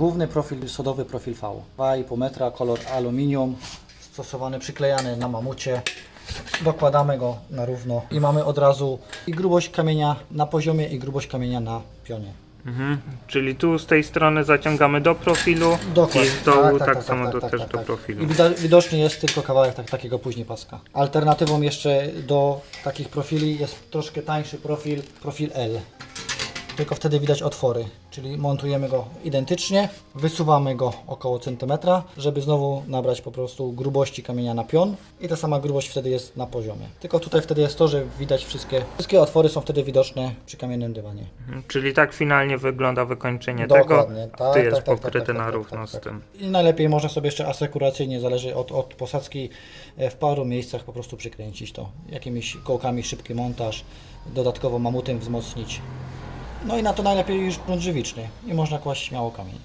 Główny profil sodowy, profil V. 2,5 metra, kolor aluminium, stosowany, przyklejany na mamucie. Dokładamy go na równo i mamy od razu i grubość kamienia na poziomie i grubość kamienia na pionie. Mhm. Czyli tu z tej strony zaciągamy do profilu i z dołu tak, samo do, też do profilu. I wida- widoczny jest tylko kawałek tak, takiego później paska. Alternatywą jeszcze do takich profili jest troszkę tańszy profil, profil L. Tylko wtedy widać otwory, czyli montujemy go identycznie, wysuwamy go około centymetra, żeby znowu nabrać po prostu grubości kamienia na pion i ta sama grubość wtedy jest na poziomie. Tylko tutaj wtedy jest to, że widać wszystkie, wszystkie otwory są wtedy widoczne przy kamiennym dywanie. Mhm. Czyli tak finalnie wygląda wykończenie Dokładnie, tego. tak, tu jest tak, tak, pokryte tak, tak, na tak, równo tak, z tak. tym. I najlepiej można sobie jeszcze asekuracyjnie, zależy od, od posadzki, e, w paru miejscach po prostu przykręcić to. Jakimiś kołkami szybki montaż, dodatkowo mamutem wzmocnić. No i na to najlepiej już grunt żywiczny i można kłaść śmiało kamień.